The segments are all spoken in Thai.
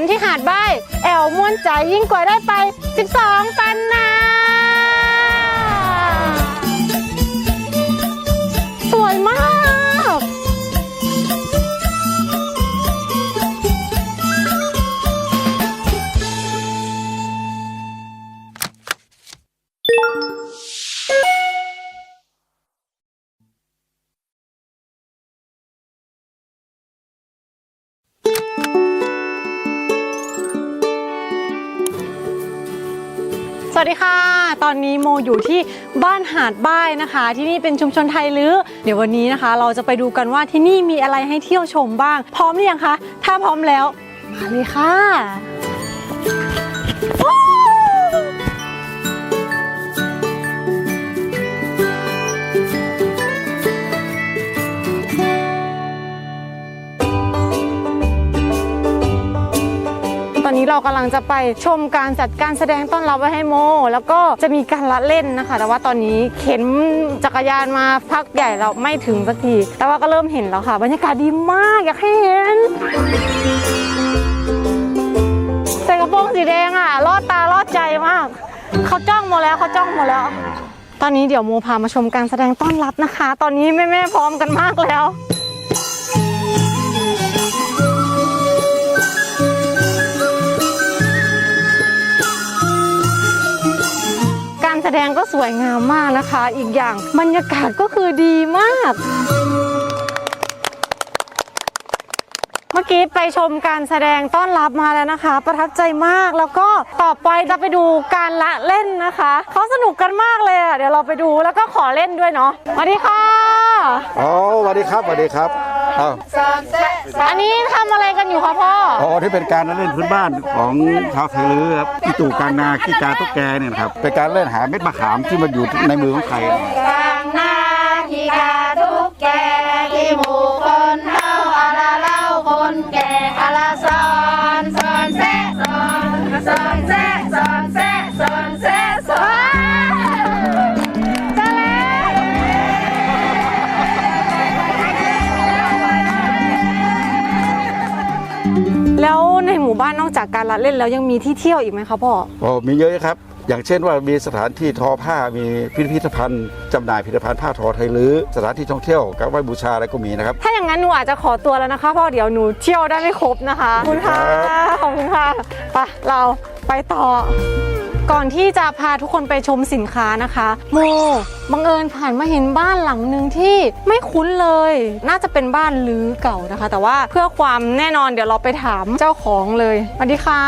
นที่หาดใบแอวม่วนใจยิ่งกว่าได้ไป 12ปั วัสดีค่ะ ตอนนี้โมอยู่ที่บ้านหาดบ้ายนะคะ ที่นี่เป็นชุมชนไทยลื้อเดี๋ยววันนี้นะคะ เราจะไปดูกันว่าที่นี่มีอะไรให้เที่ยวชมบ้าง พร้อมหรือยังคะ ถ้าพร้อมแล้ว มาเลยค่ะ อนนี้เรากำลังจะไปชมการจัดการแสดงต้อนรับไว้ให้โม แล้วก็จะมีการละเล่นนะคะ แต่ว่าตอนนี้เข็นจักรยานมาพักใหญ่เราไม่ถึงสักที แต่ว่าก็เริ่มเห็นแล้วค่ะ บรรยากาศดีมากอยากให้เห็นใส่กระโปรงสีแดงอะลอดตาลอดใจมาก เขาจ้องหมแล้วเขาจ้องหมแล้ว ตอนนี้เดี๋ยวโมพามาชมการแสดงต้อนรับนะคะ ตอนนี้แม่ๆพร้อมกันมากแล้ว ดงก็สวยงามมากนะคะ อีกอย่างบรรยากาศก็คือดีมาก เมื่อกี้ไปชมการแสดงต้อนรับมาแล้วนะคะ ประทับใจมากแล้วก็ต่อไปจะไปดูการละเล่นนะคะเขาสนุกกันมากเลยอะเดี๋ยวเราไปดูแล้วก็ขอเล่นด้วยเนาะสวัสดีค่ะ อ๋อสวัสดีครับสวัสดีครับ อ้าวอันนี้ทำอะไรกันอยู่คะพ่อ อ๋อที่เป็นการเล่นพื้นบ้านของชาวไทยลื้อครับอีตู่กลางนาขี้กาตุ๊กแกเนี่ยนะครับเป็นการเล่นหาเม็ดมะขามที่มันอยู่ในมือของใคร กลางนาขี้กาทุกแกที่หมู่ ละเล่นแล้วยังมีที่เที่ยวอีกไหมคะพ่อโอ้มีเยอะครับ อย่างเช่นว่ามีสถานที่ทอผ้ามีพิพิธภัณฑ์จำหน่ายผลิตภัณฑ์ผ้าทอไทยลื้อสถานที่ท่องเที่ยวกับไหว้บูชาอะไรก็มีนะครับ ถ้าอย่างนั้นหนูอาจจะขอตัวแล้วนะคะเพราะเดี๋ยวหนูเที่ยวได้ไม่ครบนะคะขอบคุณค่ะขอบคุณค่ะไปเราไปต่อ ก่อนที่จะพาทุกคนไปชมสินค้านะคะโมบังเอิญผ่านมาเห็นบ้านหลังหนึ่งที่ไม่คุ้นเลย น่าจะเป็นบ้านลื้อเก่านะคะ แต่ว่าเพื่อความแน่นอนเดี๋ยวเราไปถามเจ้าของเลยสวัสดีค่ะ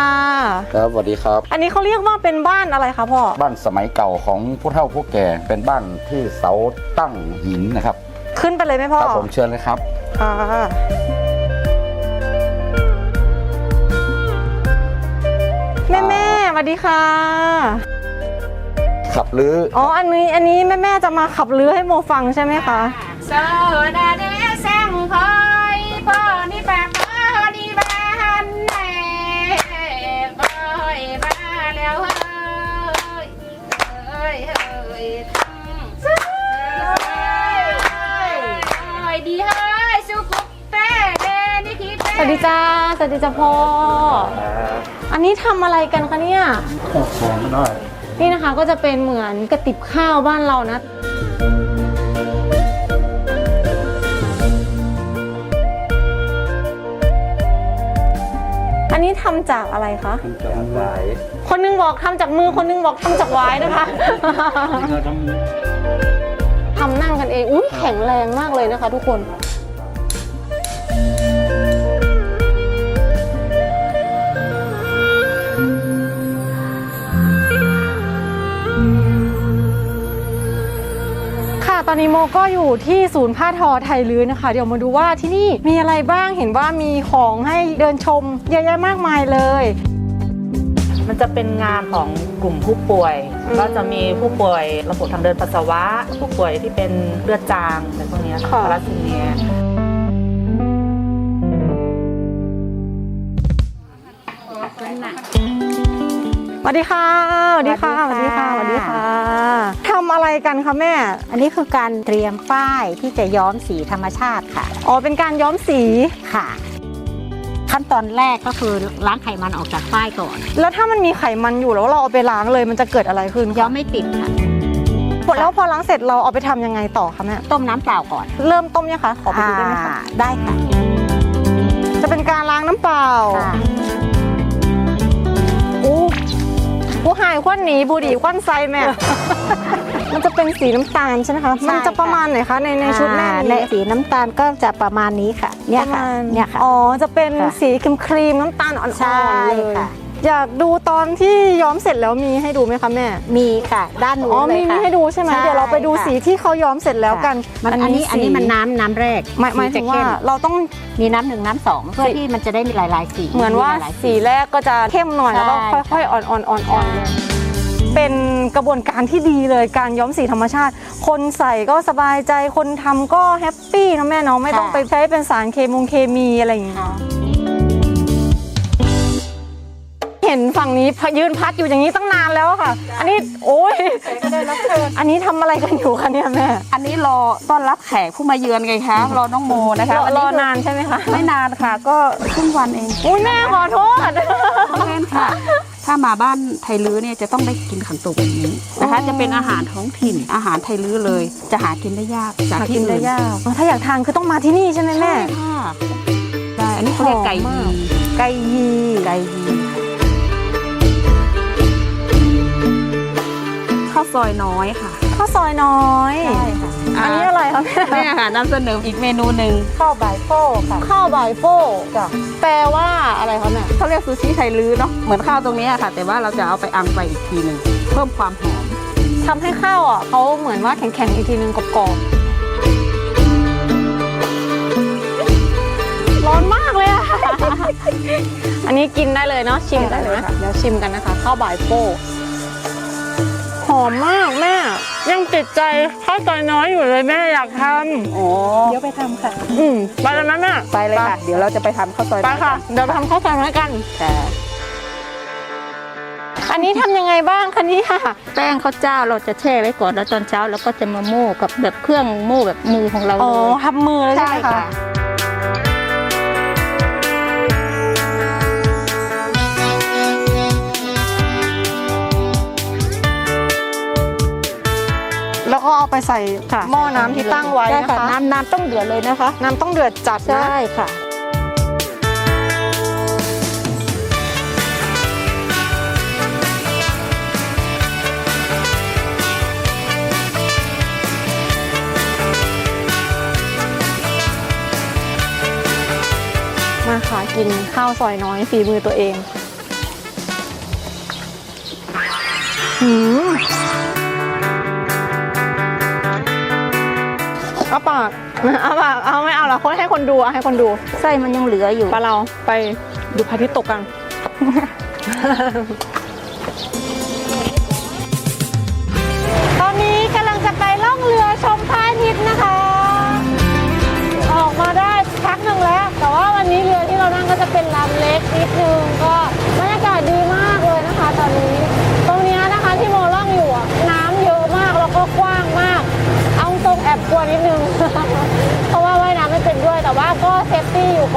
ครับสวัสดีครับ อันนี้เขาเรียกว่าเป็นบ้านอะไรคะพ่อบ้านสมัยเก่าของผู้เฒ่าผู้แก่เป็นบ้านที่เสาตั้งหินนะครับ ขึ้นไปเลยไหมพ่อครับผมเชิญเลยครับค่ะแม่แม่ๆ สวัสดีค่ะ ขับลื้ออ๋อ อันนี้ อันนี้แม่แม่ๆจะมาขับเรือให้โมฟังใช่ไหมคะเสดาเดแซงพอยพ่อนี่แปลพอดีบ้านแน่พ่อยมาแล้วเฮ้ยเฮ้ยเฮ้ยเฮ้ยดีเฮ้ยสุกุปเต้เดนี่คิดสวัสดีจ้า สวัสดีจ้าพ่อ อันนี้ทำอะไรกันคะเนี่ยของหน่อยนี่นะคะก็จะเป็นเหมือนกระติบข้าวบ้านเรานะ อันนี้ทำจากอะไรคะจากไหนคนนึงบอกทำจากมือคนนึงบอกทำจากไว้นะคะทำนั่งกันเอง อุ้ยแข็งแรงมากเลยนะคะทุกคน อนนี้โมก็อยู่ที่ศูนย์ผ้าทอไทยลื้อนะคะ เดี๋ยวมาดูว่าที่นี่มีอะไรบ้างเห็นว่ามีของให้เดินชมเยอะแยะมากมายเลย มันจะเป็นงานของกลุ่มผู้ป่วย อืมก็จะมีผู้ป่วยระบบทางเดินปัสสาวะ ผู้ป่วยที่เป็นเลือดจางอะไรพวกเนี้ยค่ะ ทาราซีเมีย สวัสดีค่ะสวัสดีค่ะสสวัวัสสดีดีค่ะค่ะสวัสดีค่ะทำอะไรกันคะแม่ อันนี้คือการเตรียมฝ้ายที่จะย้อมสีธรรมชาติค่ะ อ๋อเป็นการย้อมสีค่ะ ขั้นตอนแรกก็คือล้างไขมันออกจากฝ้ายก่อน แล้วถ้ามันมีไขมันอยู่แล้วเราเอาไปล้างเลยมันจะเกิดอะไรขึ้นย้อมไม่ติดค่ะแล้วพอล้างเสร็จเราเอาไปทำยังไงต่อคะแม่ต้มน้ำเปล่าก่อน เริ่มต้มยังคะขอไปดูได้ไหมคะอ่าได้ค่ะ จะเป็นการล้างน้ำเปล่า หายควันหนีบุหรี่ควันไซแม่ มันจะเป็นสีน้ำตาลใช่ไหมคะ มันจะประมาณไหนคะในในชุดแม่อ่ามีในสีน้ำตาลก็จะประมาณนี้ค่ะ เนี่ยค่ะประมาณเนี่ยค่ะ อ๋อ จะเป็นค่ะสีครีมครีมๆน้ำตาลอ่อนๆใช่เลย ค่ะ อยากดูตอนที่ย้อมเสร็จแล้วมีให้ดูไหมคะแม่ มีค่ะ ด้านนู้นอ๋อเลมียมีค่ะ ให้ดูใช่ไหมใช่เดี๋ยวเราไปดูค่ะ สีที่เขาย้อมเสร็จแล้วกันมันอันนี้อันนี้สีมันน้ำน้ำแรกหมายหมายถึงว่าสีจะเข้มเราต้อง มีน้ำหนึ่งน้ำสองเพื่อที่มันจะได้มีหลายๆสีเหมือนว่าหลยๆ สีแรกก็จะเข้มหน่อยแล้วก็ใช่ค่อยๆอ่อนๆอ่อนๆอ่อนๆลงเป็นกระบวนการที่ดีเลยการย้อมสีธรรมชาติ คนใส่ก็สบายใจคนทำก็แฮปปี้นะแม่เนาะไม่ต้องไปใช้เป็นสารเคมงเคมีอะไรอย่างเงี้ย ค่ะ ห็นฝั่งนี้พยืนพัดอยู่อย่างนี้ตั้งนานแล้วอะค่ะ อันนี้โอ้ยอันนี้ทำอะไรกันอยู่คะเนี่ยแม่ อันนี้รอต้อนรับแขกผู้มาเยือนไงคะ รอน้องโมนะคะรออัรอคืนานใช่ไหมคะ ไม่นานค่ะก็ครึ่งวันเองอุ้ยแม่ขอโทษเล่นค่ะถ้ามาบ้านไทยลื้อเนี่ยจะต้องได้กินขันโตกแบบนี้นะคะอ๋อจะเป็นอาหารท้องถิ่นอาหารไทยลื้อเลย จะหากินได้ยากจากที่อื่นอ๋อถ้าอยากทานคือต้องมาที่นี่ใช่ไหมแม่ใช่ค่ะได้อันนี้เขาเรียกไก่หอมยีมากไก่ยีไก่ยีาวซอยน้อยค่ะข้าวซอยน้อยค่ะอันนี้อะไรคะแม่เนี่ยค่ะนำเสนออีกเมนูหนึ่งข้าวบายโป้ค่ะข้าวบ่ายโฟแปลว่าอะไรคะแม่เขาเรียกซูชิไทยลื้อเนาะเหมือนข้าวตรงนี้อะค่ะ แต่ว่าเราจะเอาไปอังไปอีกทีหนึ่งเพิ่มความหอมทำให้ข้าวอะเขาเหมือนว่าแข็งๆอีกทีนึงกรอบๆร้อนมากเลยอะ อันนี้กินได้เลยเนาะชิมกันได้เลยนะค่ะเดี๋ยวชิมกันนะคะข้าวบ่ายโฟห อมมากแม่ ยังติดใจข้าวซอยน้อยอยู่เลยแม่อยากทอ๋อเดี๋ยวไปทำค่ะำอืมไปเลยไหมแม่ไปเลยค่ะ เดี๋ยวเราจะไปทำข้าวซอยไปค่ะ เดี๋ยวไปทำข้าวซอยน้อยกันค่ะอันนี้ทำยังไงบ้างคะเนี่ยแป้งข้าวเจ้าเราจะแช่ไว้ก่อนแล้วตอนเช้าเราก็จะมาโม่กับแบบเครื่องโม่แบบมือของเราอ๋อเลยทำมือเลยใช่ไหมใช่คะ ก็เอาไปใส่ค่ะหม้อน้ำที่ตั้งไว้ใช่นะค่ะคะ น้ำน้ำต้องเดือดเลยนะคะ น้ำต้องเดือดจัดนะ ใช่ค่ะ มาค่ะกินข้าวซอยน้อยฝีมือตัวเองหืม เอาปากเอาปากเอาไม่เอาละคนให้คนดูอะให้คนดูไส้มันยังเหลืออยู่ปลาเราไปดูพระอาทิตย์ตกกัน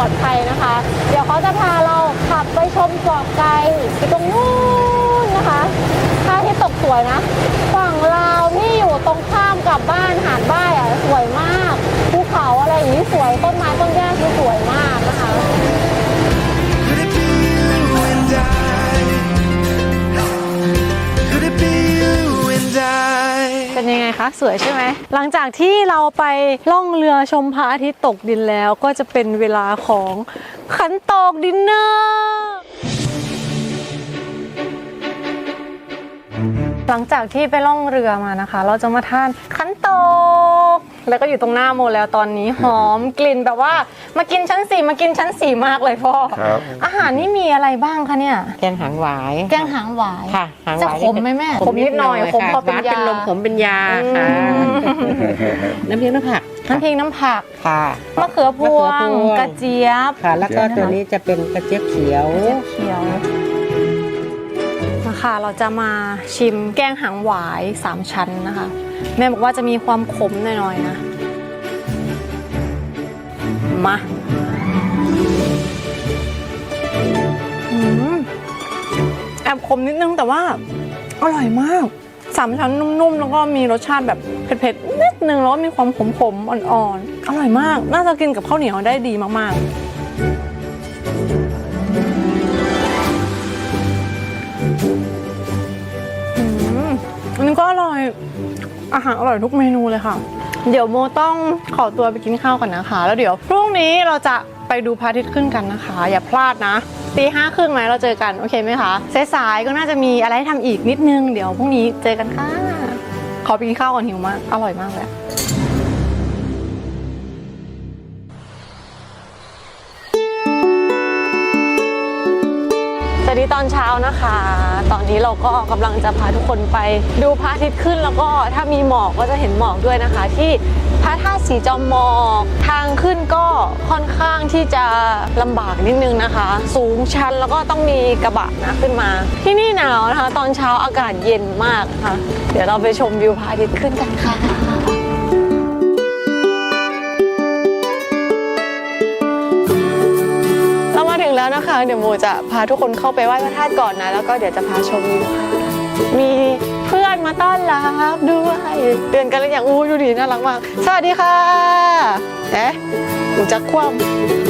อดภัยนะคะ เดี๋ยวเขาจะพาเราขับไปชมเกาะไกลตรงนู้นนะคะท่าที่ตกสวยนะฝั่งลาวที่อยู่ตรงข้ามกับบ้านหาดบ้ายอะสวยมากภูเขาอะไรอย่างนี้สวยต้นไม้ต้นหญ้าคือสวยมาก สวยใช่ไหม หลังจากที่เราไปล่องเรือชมพระอาทิตย์ตกดินแล้วก็จะเป็นเวลาของขันตกดินเนอร์ หลังจากที่ไปล่องเรือมานะคะ เราจะมาทานขันโตก แล้วก็อยู่ตรงหน้าโมแล้วตอนนี้หอมกลิ่นแบบว่ามากินชั้นสี่มากินชั้นสี่มากเลยพ่อ ครับ อาหารนี่มีอะไรบ้างคะเนี่ย แกงหางหวายแกงหางหวายค่ะหางหจะวายขมไหมแม่ขมนิดหน่อยขมค่ะพอเป็นหวานยาเป็นลมขมเป็นยาค่ะอืมน้ำพริกน้ำผักน้ำพริกน้ำผักค่ะ มะเขือพวมะเขืงอพวง กระเจี๊ยบค่ะ แล้วก็ตัวนี้จะเป็นกระเจี๊ยบเขียวเขียวมา ค่ะ เราจะมาชิมแกงหางหวาย 3 ชั้นนะคะ แม่บอกว่าจะมีความขมหน่อยๆนะ มาอแอบขมนิดนึงแต่ว่าอร่อยมากสามชั้นนุ่มๆ แล้วก็มีรสชาติแบบเผ็ดๆนิดนึงแล้วก็มีความขมๆ อ่อนๆ อร่อยมาก น่าจะกินกับข้าวเหนียวได้ดีมากๆ อาหารอร่อยทุกเมนูเลยค่ะ เดี๋ยวโมต้องขอตัวไปกินข้าวก่อนนะคะ แล้วเดี๋ยวพรุ่งนี้เราจะไปดูพระอาทิตย์ขึ้นกันนะคะ อย่าพลาดนะตีห้าครึ่งไหมเราเจอกัน โอเคไหมคะสายๆก็น่าจะมีอะไรให้ทำอีกนิดนึง เดี๋ยวพรุ่งนี้เจอกันค่ะ ขอไปกินข้าวก่อนหิวมาก อร่อยมากเลย วัสดีตอนเช้านะคะ ตอนนี้เราก็กำลังจะพาทุกคนไปดูพระอาทิตย์ขึ้นแล้วก็ถ้ามีหมอกก็จะเห็นหมอกด้วยนะคะ ที่พระธาตุสีจอมหมอกทางขึ้นก็ค่อนข้างที่จะลำบากนิดนึงนะคะ สูงชันแล้วก็ต้องมีกระบะนะขึ้นมา ที่นี่หนาวนะคะ ตอนเช้าอากาศเย็นมากค่ะ เดี๋ยวเราไปชมวิวพระอาทิตย์ขึ้นกันค่ะ แล้วนะคะ เดี๋ยวโมจะพาทุกคนเข้าไปไหว้พระธาตุก่อนนะ แล้วก็เดี๋ยวจะพาชมวิวค่ะมีเพื่อนมาต้อนรับด้วยเดือนกันแล้วอย่างอู้ดูดีน่ารักมาก สวัสดีค่ะเอ๊ะหนูจะคว่ำ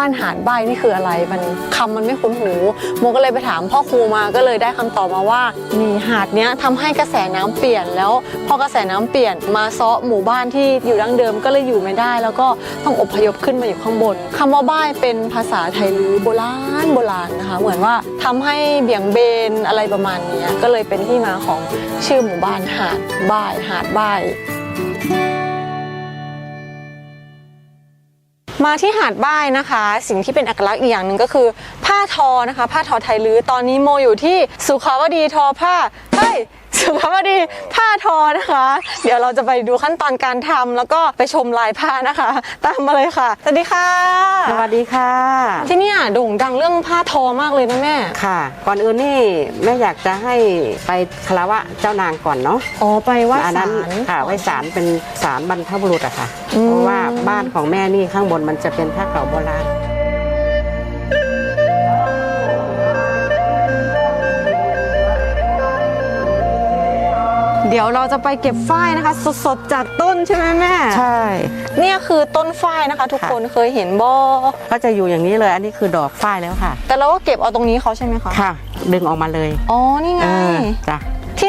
บ้านหาดใบนี่คืออะไรมันคำมันไม่คุ้นหูโมก็เลยไปถามพ่อครูมาก็เลยได้คำตอบมาว่านี่หาดเนี้ยทำให้กระแสน้ำเปลี่ยนแล้วพอกระแสน้ำเปลี่ยนมาซาะหมู่บ้านที่อยู่ดั้งเดิมก็เลยอยู่ไม่ได้ แล้วก็ต้องอพยพขึ้นมาอยู่ข้างบนคำว่าบ้ายเป็นภาษาไทยลือโบราณโบราณนะคะ เหมือนว่าทำให้เบี่ยงเบนอะไรประมาณนี้ก็เลยเป็นที่มาของชื่อหมู่บ้านหาดบ้ายหาดบ้าย มาที่หาดบ้ายนะคะ สิ่งที่เป็นเอกลักษณ์อีกอย่างหนึ่งก็คือ ผ้าทอนะคะ ผ้าทอไทยลื้อตอนนี้โมอยู่ที่สุขาวดีทอผ้าเฮ้ยสุขาวดีผ้าทอนะคะ เดี๋ยวเราจะไปดูขั้นตอนการทำแล้วก็ไปชมลายผ้านะคะ ตามมาเลยค่ะ สวัสดีค่ะ สวัสดีค่ะ ที่เนี่ยโด่งดังเรื่องผ้าทอมากเลยนะแม่ค่ะ ก่อนอื่นนี่แม่อยากจะให้ไปคารวะเจ้านางก่อนเนาะอ๋อไปไหว้อันศานั้นลค่ะไหว้ศาลเป็นศาลบรรพบุรุษอะค่ะอืมเพราะว่าบ้านของแม่นี่ข้างบนมันจะเป็นผ้าเก่าโบราณเดี๋ยวเราจะไปเก็บฝ้ายนะคะสดๆจากต้นใช่ไหมแม่ ใช่ เนี่ยคือต้นฝ้ายนะคะ ทุกค่ะคนเคยเห็นบ่ก็จะอยู่อย่างนี้เลย อันนี้คือดอกฝ้ายแล้วค่ะ แต่เราก็เก็บเอาตรงนี้เขาใช่ไหมคะ ค่ะ ดึงออกมาเลย อ๋อ นี่ไงเออจ้ะ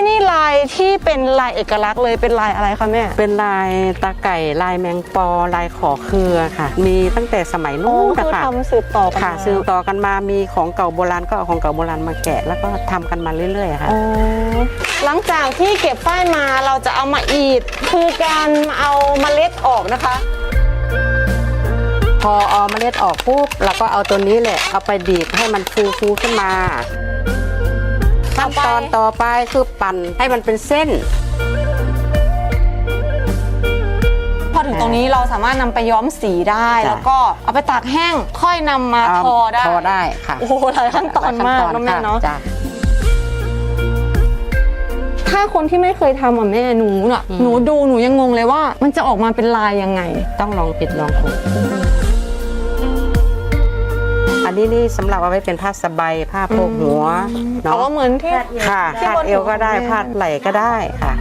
ที่นี่ลายที่เป็นลายเอกลักษณ์เลยเป็นลายอะไรคะแม่ เป็นลายตาไก่ลายแมงปอลายขอเครือค่ะ มีตั้งแต่สมัยอ๋อนู้นนะคือคะทำสืบต่อกันค่ะมาซื้อต่อกันมามีของเก่าโบราณก็เอาของเก่าโบราณมาแกะ แล้วก็ทำกันมาเรื่อยๆค่ะ อ๋อหลังจากที่เก็บฝ้ายมาเราจะเอามาอีด คือการเอาเมล็ดออกนะคะ พอเอาเมล็ดออกปุ๊บเราก็เอาตัวนี้แหละเอาไปดีดให้มันฟูฟูๆขึ้นมา ขั้นตอนต่อไปคือปั่นให้มันเป็นเส้น พอถึงตรงนี้เราสามารถนำไปย้อมสีได้จ้ะแล้วก็เอาไปตากแห้งค่อยนำมาทอได้ทอได้ค่ะโอ้โหหลายขั้นตอนมากหลยนะแม่เนาะจ้ะถ้าคนที่ไม่เคยทำอะแม่หนูน่ะอืมหนูดูหนูยังงงเลยว่า มันจะออกมาเป็นลายยังไง ต้องลองปิดลองถู อันนี้นี่สำหรับเอาไว้เป็นผ้าสบายผ้าโพกหัวเอาเนาะเหมือนที่ ค่ะที่คาดบนเอวก็ได้หัวของแม่พาดไหล่ก็ได้ค่ะต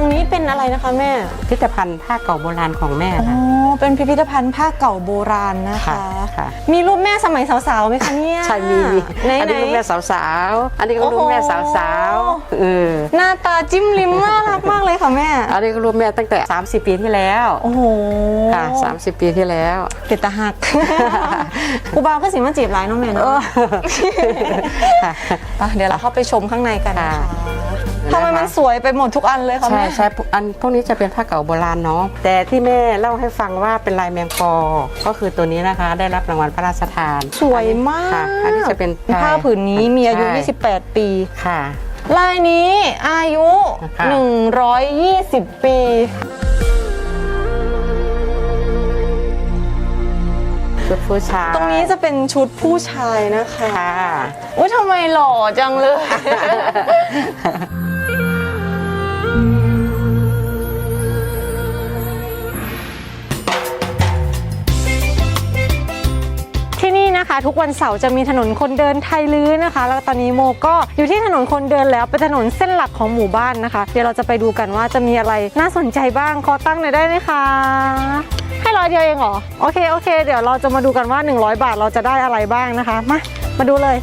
รงนี้เป็นอะไรนะคะแม่ พิพิธภัณฑ์ผ้าเก่าโบราณของแม่อ๋อค่ะเป็นพิพิธภัณฑ์ผ้าเก่าโบราณนะคะค่ะค่ะ มีรูปแม่สมัยสาวๆไหมคะเนี่ยใช่มีไหนอันไหนนี้รูปแม่สาวๆอันนี้ก็รูปแม่สาวๆเออหน้าตาจิ้มลิ้มน่ารักมากเลยค่ะแม่ อันนี้ก็รูปแม่ตั้งแต่ 30 ปีที่แล้ว โอ้โห ค่ะ 30 ปีที่แล้วติดตาหักครูบาก็สิมาจีบหลายเน้องแม่เนาะค่ะไปเดี๋ยวเราเข้าไปชมข้างในกันนะคะค่ะ ทำไมมันสวยไปหมดทุกอันเลยค่ะใช่แม่ ใช่อันพวกนี้จะเป็นผ้าเก่าโบราณเนาะแต่ที่แม่เล่าให้ฟังว่าเป็นลายแมงปอ ก็คือตัวนี้นะคะ ได้รับรางวัลพระราชทานสวยมากค่ะอันนี้จะเป็นผ้าผืนนี้มีอายุ ใช่28 ปี ค่ะ ลายนี้อายุ ค่ะ 120 ปี ชุดผู้ชายตรงนี้จะเป็นชุดผู้ชายนะคะค่ะ อุ้ยทำไมหล่อจังเลย นะคะ ทุกวันเสาร์จะมีถนนคนเดินไทยลื้อนะคะ แล้วตอนนี้โมก็อยู่ที่ถนนคนเดินแล้วเป็นถนนเส้นหลักของหมู่บ้านนะคะ เดี๋ยวเราจะไปดูกันว่าจะมีอะไรน่าสนใจบ้างขอตั้งหน่อยได้ไหมคะให้ร้อยเดียวเองเหรอโอเคโอเค เดี๋ยวเราจะมาดูกันว่า 100 บาทเราจะได้อะไรบ้างนะคะมามาดูเลย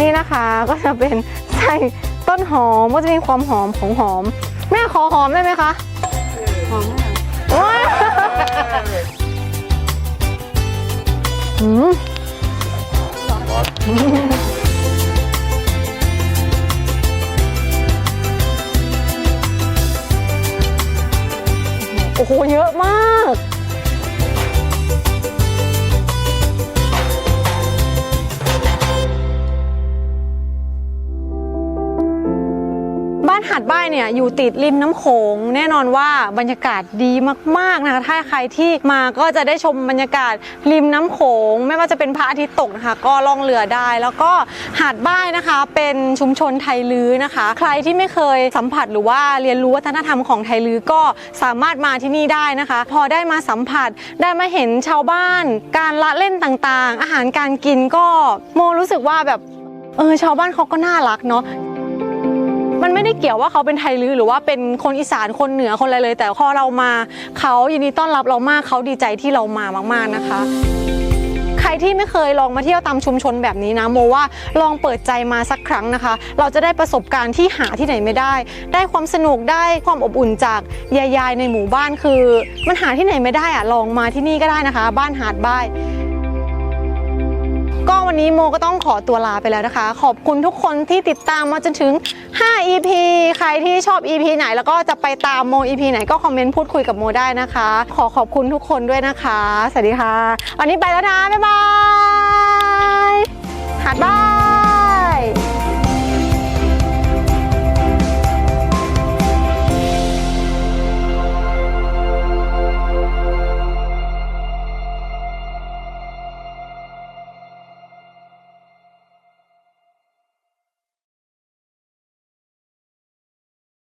นี่นะคะก็จะเป็นใส่ ต้นหอมก็จะมีความหอมของหอม แม่ขอหอมได้ไหมคะหอมอืมโอ้โหเยอะมาก บ้านหาดบ้ายเนี่ยอยู่ติดริมน้ำโขงแน่นอนว่าบรรยากาศดีมากๆนะคะถ้าใครที่มาก็จะได้ชมบรรยากาศริมน้ำโขง ไม่ว่าจะเป็นพระอาทิตย์ตกนะคะ ก็ล่องเรือได้ แล้วก็หาดบ้ายนะคะ เป็นชุมชนไทยลื้อนะคะ ใครที่ไม่เคยสัมผัสหรือว่าเรียนรู้วัฒนธรรมของไทยลื้อก็สามารถมาที่นี่ได้นะคะ พอได้มาสัมผัสได้มาเห็นชาวบ้าน การละเล่นต่างๆ อาหารการกินก็โมรู้สึกว่าแบบเออชาวบ้านเขาก็น่ารักเนาะ มันไม่ได้เกี่ยวว่าเขาเป็นไทยลื้อหรือว่าเป็นคนอีสานคนเหนือคนอะไรเลย แต่พอเรามาเขายินดีต้อนรับเรามากเขาดีใจที่เรามามากๆนะคะ ใครที่ไม่เคยลองมาเที่ยวตามชุมชนแบบนี้นะโมว่าลองเปิดใจมาสักครั้งนะคะ เราจะได้ประสบการณ์ที่หาที่ไหนไม่ได้ ได้ความสนุกได้ความอบอุ่นจากยายๆในหมู่บ้านคือ มันหาที่ไหนไม่ได้อะลองมาที่นี่ก็ได้นะคะ บ้านหาดบ้าย ก็วันนี้โมก็ต้องขอตัวลาไปแล้วนะคะ ขอบคุณทุกคนที่ติดตามมาจนถึง 5 EP ใครที่ชอบ EP ไหนแล้วก็จะไปตามโม EP ไหนก็คอมเมนต์พูดคุยกับโมได้นะคะ ขอขอบคุณทุกคนด้วยนะคะ สวัสดีค่ะ วันนี้ไปแล้วนะ บ๊ายบาย หาดบ้า